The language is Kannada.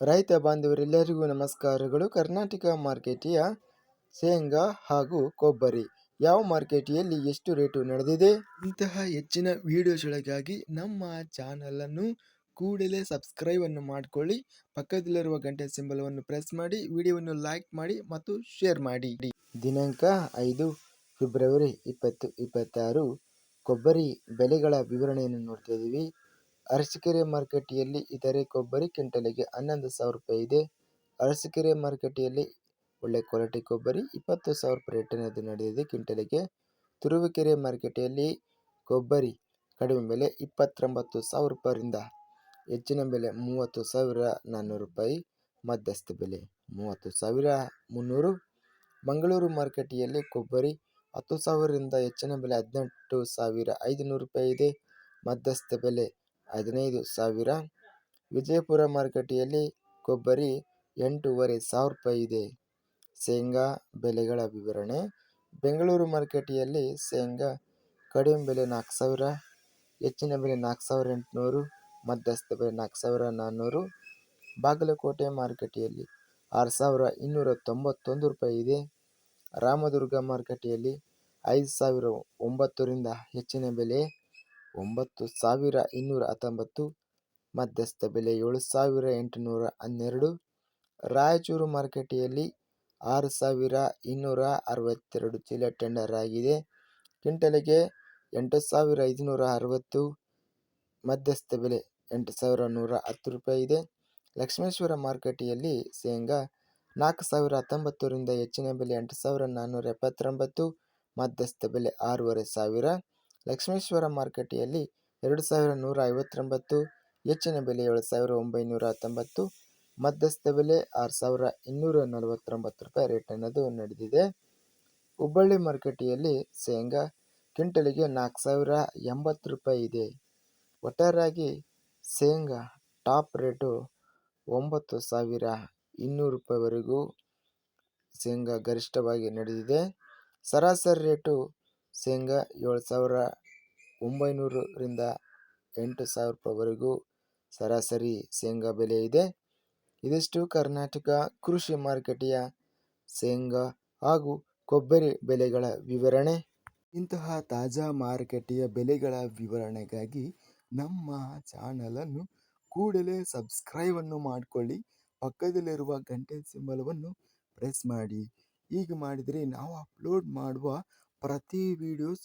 ರೈತ ಬಾಂಧವರೆಲ್ಲರಿಗೂ ನಮಸ್ಕಾರಗಳು. ಕರ್ನಾಟಕ ಮಾರ್ಕೆಟಿಯ ಶೇಂಗಾ ಹಾಗೂ ಕೊಬ್ಬರಿ, ಯಾವ ಮಾರ್ಕೆಟಿಯಲ್ಲಿ ಎಷ್ಟು ರೇಟು ನಡೆದಿದೆ? ಇಂತಹ ಹೆಚ್ಚಿನ ವಿಡಿಯೋಸ್ಗಳಿಗಾಗಿ ನಮ್ಮ ಚಾನಲನ್ನು ಕೂಡಲೇ ಸಬ್ಸ್ಕ್ರೈಬ್ ಅನ್ನು ಮಾಡಿಕೊಳ್ಳಿ. ಪಕ್ಕದಲ್ಲಿರುವ ಗಂಟೆ ಸಿಂಬಲವನ್ನು ಪ್ರೆಸ್ ಮಾಡಿ, ವಿಡಿಯೋವನ್ನು ಲೈಕ್ ಮಾಡಿ ಮತ್ತು ಶೇರ್ ಮಾಡಿ. ದಿನಾಂಕ ಐದು ಫೆಬ್ರವರಿ ಇಪ್ಪತ್ತು ಇಪ್ಪತ್ತಾರು. ಕೊಬ್ಬರಿ ಬೆಲೆಗಳ ವಿವರಣೆಯನ್ನು ನೋಡ್ತಾ ಇದ್ದೀವಿ. ಅರಸೀಕೆರೆ ಮಾರುಕಟ್ಟೆಯಲ್ಲಿ ಇತರೆ ಕೊಬ್ಬರಿ ಕ್ವಿಂಟಲಿಗೆ ಹನ್ನೊಂದು ಸಾವಿರ ರೂಪಾಯಿ ಇದೆ. ಅರಸೀಕೆರೆ ಮಾರುಕಟ್ಟೆಯಲ್ಲಿ ಒಳ್ಳೆ ಕ್ವಾಲಿಟಿ ಕೊಬ್ಬರಿ ಇಪ್ಪತ್ತು ಸಾವಿರ ರೂಪಾಯಿ ರೇಟಿನದು ನಡೆದಿದೆ. ಕ್ವಿಂಟಲಿಗೆ ತುರುವೇಕೆರೆ ಮಾರುಕಟ್ಟೆಯಲ್ಲಿ ಕೊಬ್ಬರಿ ಕಡಿಮೆ ಬೆಲೆ ಇಪ್ಪತ್ತೊಂಬತ್ತು ಸಾವಿರ ರೂಪಾಯಿಂದ ಹೆಚ್ಚಿನ ಬೆಲೆ ಮೂವತ್ತು ಸಾವಿರ ನಾನ್ನೂರು ರೂಪಾಯಿ, ಮಧ್ಯಸ್ಥ ಬೆಲೆ ಮೂವತ್ತು ಸಾವಿರ ಮುನ್ನೂರು. ಮಂಗಳೂರು ಮಾರುಕಟ್ಟೆಯಲ್ಲಿ ಕೊಬ್ಬರಿ ಹತ್ತು ಸಾವಿರದಿಂದ ಹೆಚ್ಚಿನ ಬೆಲೆ ಹದಿನೆಂಟು ಸಾವಿರ ಐದುನೂರು ರೂಪಾಯಿ ಇದೆ. ಮಧ್ಯಸ್ಥ ಬೆಲೆ ಹದಿನೈದು ಸಾವಿರ. ವಿಜಯಪುರ ಮಾರುಕಟ್ಟೆಯಲ್ಲಿ ಕೊಬ್ಬರಿ ಎಂಟೂವರೆ ಸಾವಿರ ರೂಪಾಯಿ ಇದೆ. ಶೇಂಗಾ ಬೆಲೆಗಳ ವಿವರಣೆ. ಬೆಂಗಳೂರು ಮಾರುಕಟ್ಟೆಯಲ್ಲಿ ಶೇಂಗಾ ಕಡಿಮೆ ಬೆಲೆ ನಾಲ್ಕು ಸಾವಿರ, ಹೆಚ್ಚಿನ ಬೆಲೆ ನಾಲ್ಕು ಸಾವಿರ ಎಂಟುನೂರು, ಮಧ್ಯಸ್ಥ ಬೆಲೆ ನಾಲ್ಕು ಸಾವಿರ ನಾನ್ನೂರು. ಬಾಗಲಕೋಟೆ ಮಾರುಕಟ್ಟೆಯಲ್ಲಿ ಆರು ಸಾವಿರ ಇನ್ನೂರ ತೊಂಬತ್ತೊಂದು ರೂಪಾಯಿ ಇದೆ. ರಾಮದುರ್ಗ ಮಾರುಕಟ್ಟೆಯಲ್ಲಿ ಐದು ಸಾವಿರ ಒಂಬತ್ತರಿಂದ ಹೆಚ್ಚಿನ ಬೆಲೆ ಒಂಬತ್ತು ಸಾವಿರ ಇನ್ನೂರ ಹತ್ತೊಂಬತ್ತು, ಮಧ್ಯಸ್ಥ ಬೆಲೆ ಏಳು ಸಾವಿರ ಎಂಟುನೂರ ಹನ್ನೆರಡು, ರಾಯಚೂರು ಮಾರುಕಟ್ಟೆಯಲ್ಲಿ ಆರು ಸಾವಿರ ಇನ್ನೂರ ಅರವತ್ತೆರಡು ಚೀಲ ಟೆಂಡರ್ ಆಗಿದೆ. ಕ್ವಿಂಟಲಿಗೆ ಎಂಟು ಸಾವಿರ ಐದುನೂರ ಅರವತ್ತು, ಮಧ್ಯಸ್ಥ ಬೆಲೆ ಎಂಟು ಸಾವಿರ ನೂರ ಹತ್ತು ರೂಪಾಯಿ ಇದೆ. ಲಕ್ಷ್ಮೇಶ್ವರ ಮಾರುಕಟ್ಟೆಯಲ್ಲಿ ಶೇಂಗಾ ನಾಲ್ಕು ಸಾವಿರ ಹತ್ತೊಂಬತ್ತರಿಂದ ಹೆಚ್ಚಿನ ಬೆಲೆ ಎಂಟು ಸಾವಿರ ನಾನ್ನೂರ ಎಪ್ಪತ್ತೊಂಬತ್ತು, ಮಧ್ಯಸ್ಥ ಬೆಲೆ ಆರೂವರೆ ಸಾವಿರ. ಲಕ್ಷ್ಮೇಶ್ವರ ಮಾರುಕಟ್ಟೆಯಲ್ಲಿ ಎರಡು ಸಾವಿರ ನೂರ ಐವತ್ತೊಂಬತ್ತು, ಹೆಚ್ಚಿನ ಬೆಲೆ ಏಳು ಸಾವಿರ ಒಂಬೈನೂರ ಹತ್ತೊಂಬತ್ತು, ಮಧ್ಯಸ್ಥ ಬೆಲೆ ಆರು ಸಾವಿರ ಇನ್ನೂರ ನಲವತ್ತೊಂಬತ್ತು ರೂಪಾಯಿ ರೇಟ್ ಅನ್ನೋದು ನಡೆದಿದೆ. ಹುಬ್ಬಳ್ಳಿ ಮಾರುಕಟ್ಟೆಯಲ್ಲಿ ಶೇಂಗಾ ಕ್ವಿಂಟಲಿಗೆ ನಾಲ್ಕು ಸಾವಿರ ಎಂಬತ್ತು ರೂಪಾಯಿ ಇದೆ. ಒಟ್ಟಾರಾಗಿ ಶೇಂಗಾ ಟಾಪ್ ರೇಟು ಒಂಬತ್ತು ಸಾವಿರ ಇನ್ನೂರು ರೂಪಾಯಿವರೆಗೂ ಶೇಂಗಾ ಗರಿಷ್ಠವಾಗಿ ನಡೆದಿದೆ. ಸರಾಸರಿ ರೇಟು ಶೇಂಗಾ ಏಳು ಸಾವಿರ ಒಂಬೈನೂರರಿಂದ ಎಂಟು ಸಾವಿರ ರೂಪಾಯಿವರೆಗೂ ಸರಾಸರಿ ಶೇಂಗಾ ಬೆಲೆ ಇದೆ. ಇದಿಷ್ಟು ಕರ್ನಾಟಕ ಕೃಷಿ ಮಾರುಕಟ್ಟೆಯ ಶೇಂಗಾ ಹಾಗೂ ಕೊಬ್ಬರಿ ಬೆಲೆಗಳ ವಿವರಣೆ. ಇಂತಹ ತಾಜಾ ಮಾರುಕಟ್ಟೆಯ ಬೆಲೆಗಳ ವಿವರಣೆಗಾಗಿ ನಮ್ಮ ಚಾನಲನ್ನು ಕೂಡಲೇ ಸಬ್ಸ್ಕ್ರೈಬನ್ನು ಮಾಡಿಕೊಳ್ಳಿ. ಪಕ್ಕದಲ್ಲಿರುವ ಗಂಟೆ ಸಿಂಬಲವನ್ನು ಪ್ರೆಸ್ ಮಾಡಿ. ಹೀಗೆ ಮಾಡಿದರೆ ನಾವು ಅಪ್ಲೋಡ್ ಮಾಡುವ ಪ್ರತಿ ವಿಡಿಯೋಸ್